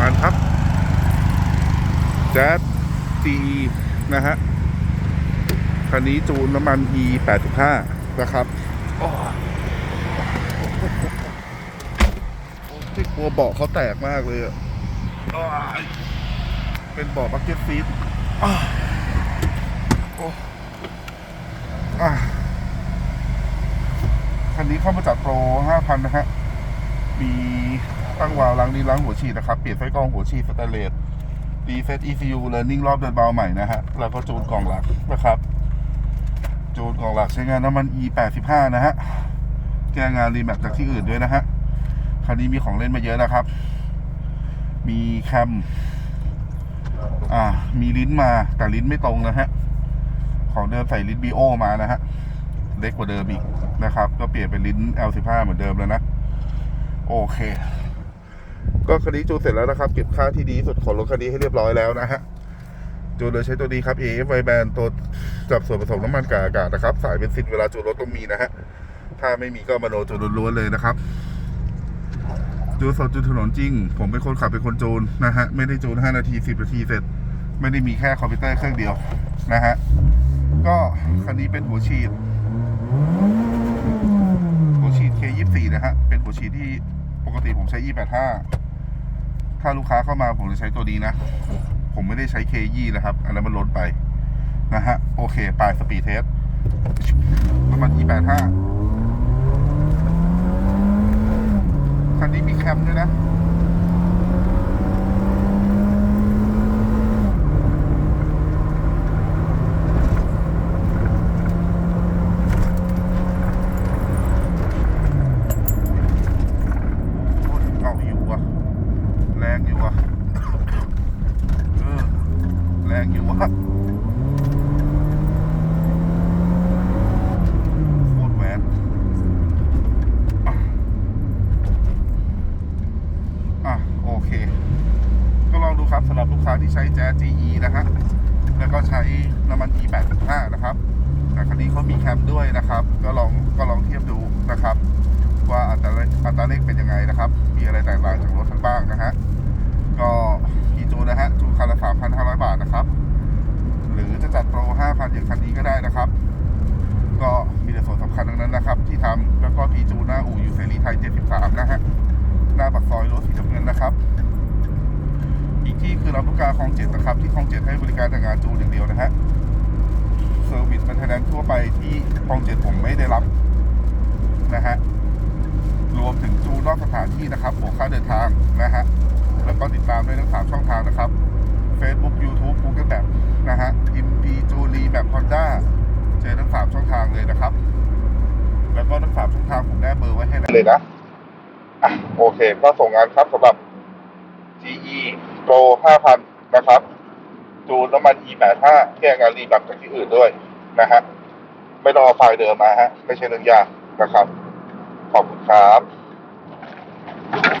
อันครับแจ๊ส CE นะฮะ คันนี้จูนน้ำมัน E 85นะครับโอ้ที่กลัวเบาะเขาแตกมากเลยอะเป็นเบาะบักเก็ตซีทอ้าโอ้อ่าคันนี้เข้ามาจากโปร 5,000 นะฮะ มีตั้งวาล์วล้างดีล้างหัวฉีดนะครับ เปลี่ยนไฟกรองหัวฉีดสแตเลสดีเซต ECU Learning รอบเดินเบาใหม่นะฮะ แล้วก็จูนกล่องหลักนะครับ จูนกล่องหลักใช้งานน้ำมัน E 85 นะฮะ แก้งานรีแมปจากที่อื่นด้วยนะฮะ คันนี้มีของเล่นมาเยอะนะครับ มีแคม อ่า มีลิ้นมาแต่ลิ้นไม่ตรงนะฮะ ของเดิมใส่ลิ้น BO มานะฮะ เล็กกว่าเดิมอีกนะครับ ก็เปลี่ยนเป็นลิ้น L15 เหมือนเดิมแล้วนะ โอเค ก็คันนี้จูนเสร็จแล้วนะครับ เก็บค่าที่ดีสุดของรถคันนี้ให้เรียบร้อยแล้วนะฮะจูนโดยใช้ตัวนี้ครับ AF i band ตัวจับส่วนผสมน้ำมันกับอากาศนะครับ สายเบนซินเวลาจูนรถต้องมีนะฮะ ถ้าไม่มีก็มาโนจูนล้วนๆเลยนะครับ จูนสดจูนถนนจริง ผมเป็นคนขับเป็นคนจูนนะฮะ ไม่ได้จูน 5 นาที 10 นาทีเสร็จ ไม่ได้มีแค่คอมพิวเตอร์เครื่องเดียวนะฮะ ก็คันนี้เป็นหัวฉีด หัวฉีด K24 นะฮะ เป็น หัวฉีดที่ปกติผมใช้ E85 ถ้าลูกค้าเข้ามาผมจะใช้ตัวนี้นะ ผมไม่ได้ใช้ K20 นะครับ อันนั้นมันลดไปนะฮะ โอเคปลายสปีดเทสน้ำมัน E85 คันนี้มีแคมด้วยนะ เอาอยู่ว่ะ แรงอยู่ว่ะเออ แรงอยู่ว่ะโคตรแหวนอะโอเค ก็ลองดูครับสำหรับลูกค้าที่ใช้แจ๊ GE นะฮะ แล้วก็ใช้น้ำมัน E85 นะครับ แต่คันนี้เขามีแคมด้วยนะครับ ก็ลองก็ลองเทียบดูนะครับ ว่าอัตราอัตราเร่งเป็นยังไงนะครับ มีอะไรแตกต่างจากรถทั้งบ้างนะฮะ ก็กี่จูนนะฮะ จูนคันละ 3,500 บาทนะครับ หรือจะจัดโปร 5,000 อย่างคันนี้ก็ได้นะครับ ก็มีแต่ส่วนสำคัญทั้งนั้นนะครับ ที่ทำแล้วก็พีจูนหน้าอู่อยู่เสรีไทย 73 นะฮะ หน้าปากซอยรถสี นะครับ อีกที่คือเราต้องการคลองเจ็ดนะครับ ที่คลองเจ็ดให้บริการแต่งานจูนอย่างเดียวนะฮะเซอร์วิสมันแทนทั่วไปที่คลองเจ็ดผมไม่ได้รับนะฮะรวมถึงจูนนอกสถานที่นะครับหัวค่าเดินทางนะฮะแล้วก็ติดตามได้ทั้งสามช่องทางนะครับ Facebook YouTube Google Map นะฮะอิมพีจูรีแบบ Honda เจอทั้งสามช่องทางเลยนะครับ แล้วก็ทั้งสามช่องทางผมแนบเบอร์ไว้ให้เลยนะ อะโอเค ก็ส่งงานครับสำหรับ GE Pro 5,000 นะครับ จูนน้ำมัน E85 แก้งานรีบับจากที่อื่นด้วยนะฮะ ไม่ต้องเอาไฟล์เดิมมาฮะ ไม่ใช่เรื่องยากนะครับ ขอบคุณครับ